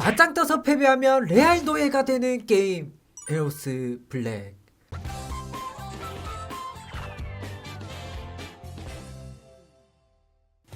맞짱 떠서 패배하면 레알 노예가 되는 게임 에오스 블랙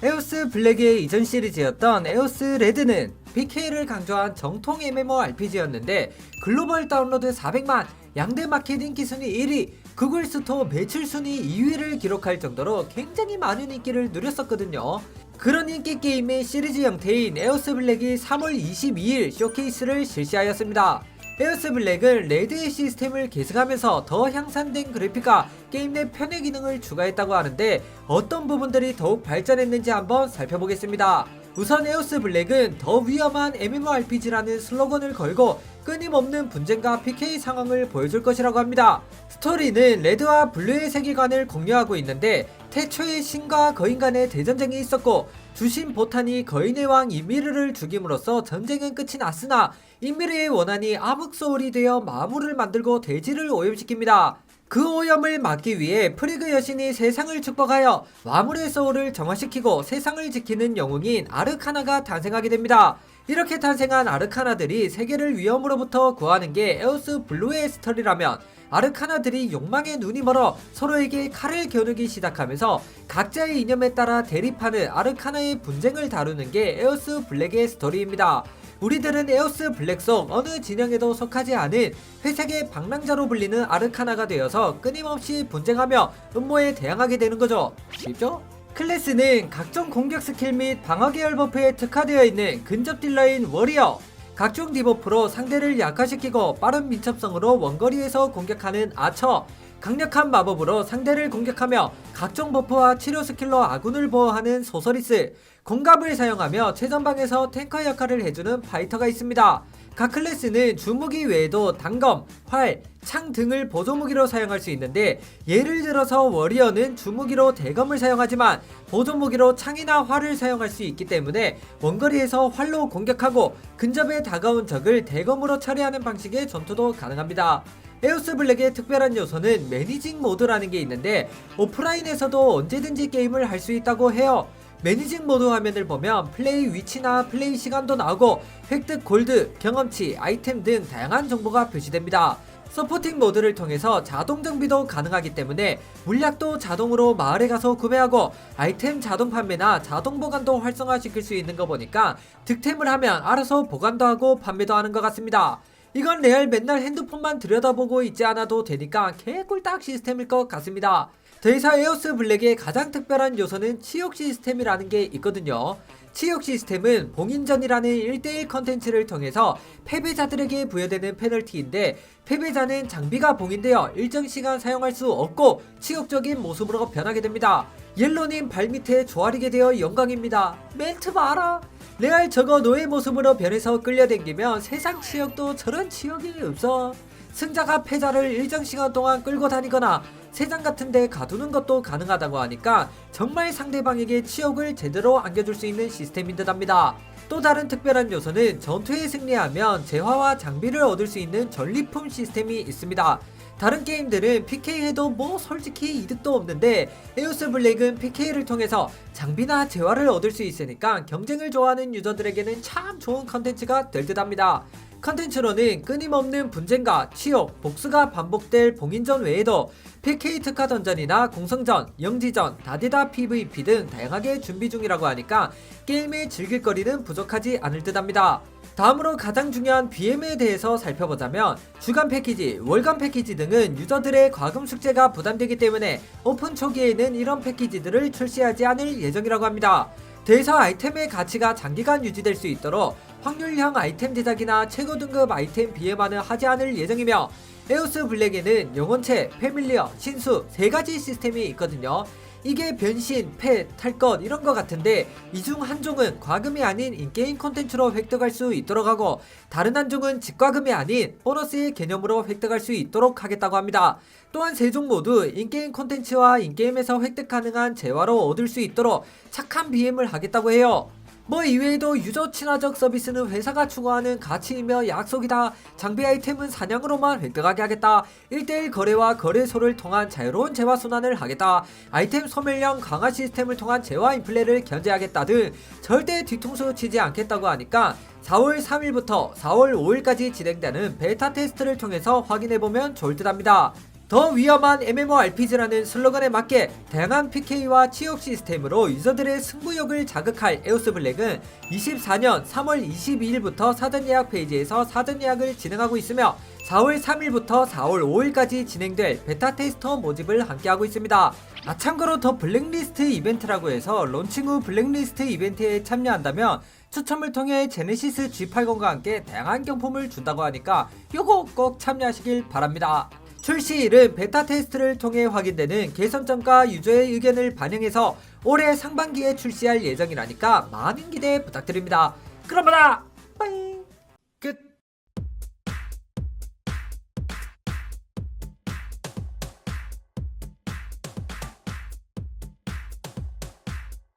에오스 블랙의 이전 시리즈였던 에오스 레드는 PK를 강조한 정통 MMORPG였는데 글로벌 다운로드 400만, 양대 마켓 인기 순위 1위, 구글 스토어 매출 순위 2위를 기록할 정도로 굉장히 많은 인기를 누렸었거든요. 그런 인기 게임의 시리즈 형태인 에오스 블랙이 3월 22일 쇼케이스를 실시하였습니다. 에어스 블랙은 레드의 시스템을 계승하면서 더 향상된 그래픽과 게임 내 편의 기능을 추가했다고 하는데 어떤 부분들이 더욱 발전했는지 한번 살펴보겠습니다. 우선 에오스 블랙은 더 위험한 MMORPG라는 슬로건을 걸고 끊임없는 분쟁과 PK 상황을 보여줄 것이라고 합니다. 스토리는 레드와 블루의 세계관을 공유하고 있는데 태초에 신과 거인 간의 대전쟁이 있었고 주신 보탄이 거인의 왕 이미르를 죽임으로써 전쟁은 끝이 났으나 이미르의 원한이 암흑소울이 되어 마물을 만들고 대지를 오염시킵니다. 그 오염을 막기 위해 프리그 여신이 세상을 축복하여 와물의 소울을 정화시키고 세상을 지키는 영웅인 아르카나가 탄생하게 됩니다. 이렇게 탄생한 아르카나들이 세계를 위험으로부터 구하는 게 에오스 블루의 스토리라면 아르카나들이 욕망에 눈이 멀어 서로에게 칼을 겨누기 시작하면서 각자의 이념에 따라 대립하는 아르카나의 분쟁을 다루는 게 에오스 블랙의 스토리입니다. 우리들은 에오스 블랙 속 어느 진영에도 속하지 않은 회색의 방랑자로 불리는 아르카나가 되어서 끊임없이 분쟁하며 음모에 대항하게 되는 거죠. 쉽죠? 클래스는 각종 공격 스킬 및 방어 계열 버프에 특화되어 있는 근접 딜러인 워리어. 각종 디버프로 상대를 약화시키고 빠른 민첩성으로 원거리에서 공격하는 아처. 강력한 마법으로 상대를 공격하며 각종 버프와 치료 스킬로 아군을 보호하는 소서리스. 공갑을 사용하며 최전방에서 탱커 역할을 해주는 파이터가 있습니다. 각 클래스는 주무기 외에도 단검, 활, 창 등을 보조무기로 사용할 수 있는데 예를 들어서 워리어는 주무기로 대검을 사용하지만 보조무기로 창이나 활을 사용할 수 있기 때문에 원거리에서 활로 공격하고 근접에 다가온 적을 대검으로 처리하는 방식의 전투도 가능합니다. 에오스 블랙의 특별한 요소는 매니징 모드라는 게 있는데 오프라인에서도 언제든지 게임을 할 수 있다고 해요. 매니징 모드 화면을 보면 플레이 위치나 플레이 시간도 나오고 획득 골드, 경험치, 아이템 등 다양한 정보가 표시됩니다. 서포팅 모드를 통해서 자동 정비도 가능하기 때문에 물약도 자동으로 마을에 가서 구매하고 아이템 자동 판매나 자동 보관도 활성화시킬 수 있는 거 보니까 득템을 하면 알아서 보관도 하고 판매도 하는 것 같습니다. 이건 레알 맨날 핸드폰만 들여다보고 있지 않아도 되니까 개꿀딱 시스템일 것 같습니다. 더이상 에오스 블랙의 가장 특별한 요소는 치욕 시스템이라는 게 있거든요. 치욕 시스템은 봉인전이라는 1대1 컨텐츠를 통해서 패배자들에게 부여되는 페널티인데 패배자는 장비가 봉인되어 일정 시간 사용할 수 없고 치욕적인 모습으로 변하게 됩니다. 옐로님 발밑에 조아리게 되어 영광입니다. 멘트 봐라. 레알 저거 노예 모습으로 변해서 끌려댕기면 세상 치욕도 저런 치욕이 없어. 승자가 패자를 일정 시간 동안 끌고 다니거나 세장 같은 데 가두는 것도 가능하다고 하니까 정말 상대방에게 치욕을 제대로 안겨줄 수 있는 시스템인 듯 합니다. 또 다른 특별한 요소는 전투에 승리하면 재화와 장비를 얻을 수 있는 전리품 시스템이 있습니다. 다른 게임들은 PK 해도 뭐 솔직히 이득도 없는데 에오스 블랙은 PK를 통해서 장비나 재화를 얻을 수 있으니까 경쟁을 좋아하는 유저들에게는 참 좋은 컨텐츠가 될 듯합니다. 컨텐츠로는 끊임없는 분쟁과 치욕, 복수가 반복될 봉인전 외에도 PK 특화 던전이나 공성전, 영지전, 다디다 PVP 등 다양하게 준비 중이라고 하니까 게임의 즐길 거리는 부족하지 않을 듯합니다. 다음으로 가장 중요한 BM에 대해서 살펴보자면 주간 패키지, 월간 패키지 등은 유저들의 과금 숙제가 부담되기 때문에 오픈 초기에는 이런 패키지들을 출시하지 않을 예정이라고 합니다. 대사 아이템의 가치가 장기간 유지될 수 있도록 확률형 아이템 제작이나 최고 등급 아이템 BM화는 하지 않을 예정이며 에오스 블랙에는 영혼체, 패밀리어, 신수 세 가지 시스템이 있거든요. 이게 변신, 펫, 탈것 이런 거 같은데 이 중 한 종은 과금이 아닌 인게임 콘텐츠로 획득할 수 있도록 하고 다른 한 종은 직과금이 아닌 보너스의 개념으로 획득할 수 있도록 하겠다고 합니다. 또한 세 종 모두 인게임 콘텐츠와 인게임에서 획득 가능한 재화로 얻을 수 있도록 착한 BM을 하겠다고 해요. 뭐 이외에도 유저 친화적 서비스는 회사가 추구하는 가치이며 약속이다. 장비 아이템은 사냥으로만 획득하게 하겠다. 1대1 거래와 거래소를 통한 자유로운 재화 순환을 하겠다. 아이템 소멸량 강화 시스템을 통한 재화 인플레를 견제하겠다 등 절대 뒤통수 치지 않겠다고 하니까 4월 3일부터 4월 5일까지 진행되는 베타 테스트를 통해서 확인해보면 좋을 듯 합니다. 더 위험한 MMORPG라는 슬로건에 맞게 다양한 PK와 치욕 시스템으로 유저들의 승부욕을 자극할 에오스 블랙은 24년 3월 22일부터 사전 예약 페이지에서 사전 예약을 진행하고 있으며 4월 3일부터 4월 5일까지 진행될 베타 테스터 모집을 함께하고 있습니다. 아 참고로 더 블랙리스트 이벤트라고 해서 론칭 후 블랙리스트 이벤트에 참여한다면 추첨을 통해 제네시스 G80과 함께 다양한 경품을 준다고 하니까 요거 꼭 참여하시길 바랍니다. 출시일은 베타 테스트를 통해 확인되는 개선점과 유저의 의견을 반영해서 올해 상반기에 출시할 예정이라니까 많은 기대 부탁드립니다. 그럼 보다 빠이